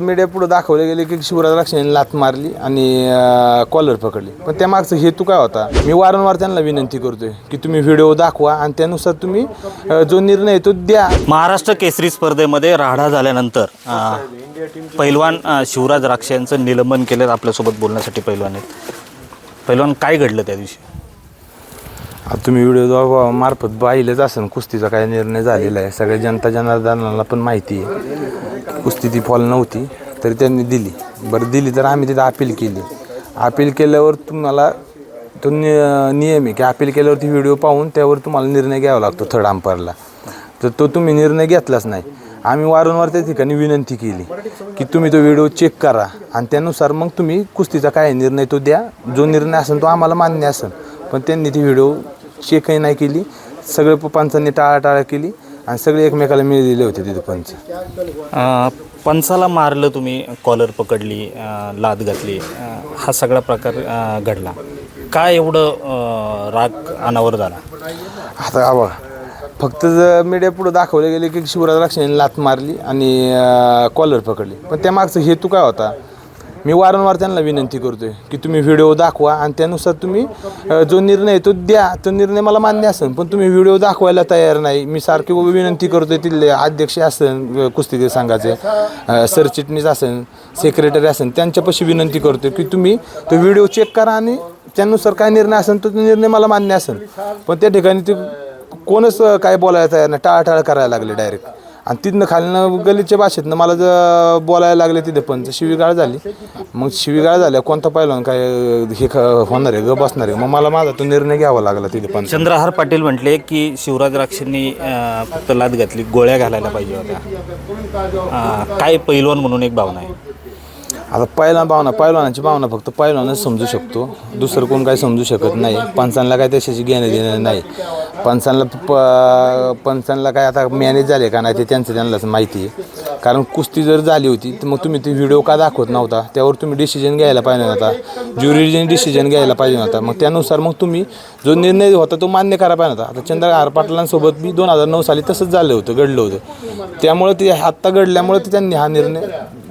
Media पुढे दाखवले गेले की शिवराज राक्षेने लात मारली आणि कॉलर पकडली. पण त्या मागचा हेतू काय होता? मी वारंवार त्यांना विनंती करतोय की तुम्ही व्हिडिओ दाखवा आणि त्यानुसार तुम्ही जो निर्णय तो द्या. महाराष्ट्र केसरी स्पर्धेमध्ये राहडा झाल्यानंतर पैलवान शिवराज राक्षे यांचं निलंबन केलं आपल्यासोबत बोलण्यासाठी पैलवान आहेत. पैलवान काय घडलं त्या दिवशी? आता तुम्ही व्हिडिओ मार्फत पाहिलंच असेल कुस्तीचा काय निर्णय झालेला आहे. सगळ्या जनता जनार्दनाला पण माहिती आहे. कुस्ती ती फॉल नव्हती तरी त्यांनी दिली. बरं दिली तर आम्ही तिथं अपील केली. अपील केल्यावर तुम्हाला तो नि नियम आहे की अपील केल्यावरती व्हिडिओ पाहून त्यावर तुम्हाला निर्णय घ्यावा लागतो थर्ड अंपायरला तर तो तुम्ही निर्णय घेतलाच नाही. आम्ही वारंवार त्या ठिकाणी विनंती केली की तुम्ही तो व्हिडिओ चेक करा आणि त्यानुसार मग तुम्ही कुस्तीचा काय निर्णय तो द्या. जो निर्णय असेल तो आम्हाला मान्य असेल. पण त्यांनी ती व्हिडिओ चेकही नाही केली. सगळे प- पंचांनी टाळाटाळ केली आणि सगळे एकमेकाला मिळलेले होते तिथे पंच. अ, पंचाला मारलं तुम्ही कॉलर पकडली अ, लाद घातली. अ, हा सगळा प्रकार अ, घडला. काय एवढं अ, राग अनावर झाला? आता आवा फक्त जर मीडिया पुढे दाखवले गेले की शिवराज राक्षेने लात मारली आणि कॉलर पकडली. पण त्या मागचा हेतू काय होता? मी वारंवार त्यांना विनंती करतोय की तुम्ही व्हिडिओ दाखवा आणि त्यानुसार तुम्ही जो निर्णय आहे तो द्या. तो निर्णय मला मान्य असेल पण तुम्ही व्हिडिओ दाखवायला तयार नाही. मी सारखी विनंती करतोय तिथले अध्यक्ष असेल कुस्तीगीर संघाचे सरचिटणीस असेल सेक्रेटरी असेल त्यांच्यापाशी विनंती करतोय की तुम्ही तो व्हिडिओ चेक करा आणि त्यानुसार काय निर्णय असेल तो निर्णय मला मान्य असेल पण त्या ठिकाणी ते कोणच काय बोलायला तयार नाही. टाळाटाळ करायला लागले डायरेक्ट आणि तिथनं खालनं गलीच्या भाषेतनं मला जर बोलायला लागले तिथे पण शिवीगाळ झाली. मग शिवीगाळ झाल्या कोणता पाहिलं काय हे ख- होणार आहे ग बसणार आहे. मग मला माझा तो निर्णय घ्यावा लागला तिथे पण. चंद्रहार पाटील म्हटले की शिवराज राक्षेंनी अ, फक्त लाद घातली गोळ्या घालायला पाहिजे होत्या. अ, काय पैलवान म्हणून एक भावना आहे. आता पहिला भावना पहिलवानाची भावना फक्त पहिलवानच समजू शकतो. दुसरं कोण काही समजू शकत नाही. पंचांना काय त्याच्याशी घेणं देणं नाही. पंचांना प पंचांना काय आता मॅनेज झाले का नाही ते त्यांचं त्यांनाच माहिती आहे. कारण कुस्ती जर झाली होती तर मग तुम्ही ते व्हिडिओ का दाखवत नव्हता? त्यावर तुम्ही डिसिजन घ्यायला पाहिजे नव्हता. ज्युरिजन डिसिजन घ्यायला पाहिजे नव्हता. मग त्यानुसार मग तुम्ही जो निर्णय होता तो मान्य करा पाहिजे होता आता चंद्रहार पाटलांसोबत मी दोन हजार नऊ साली तसंच झालं होतं घडलं होतं. त्यामुळे ते आत्ता घडल्यामुळे ते त्यांनी हा निर्णय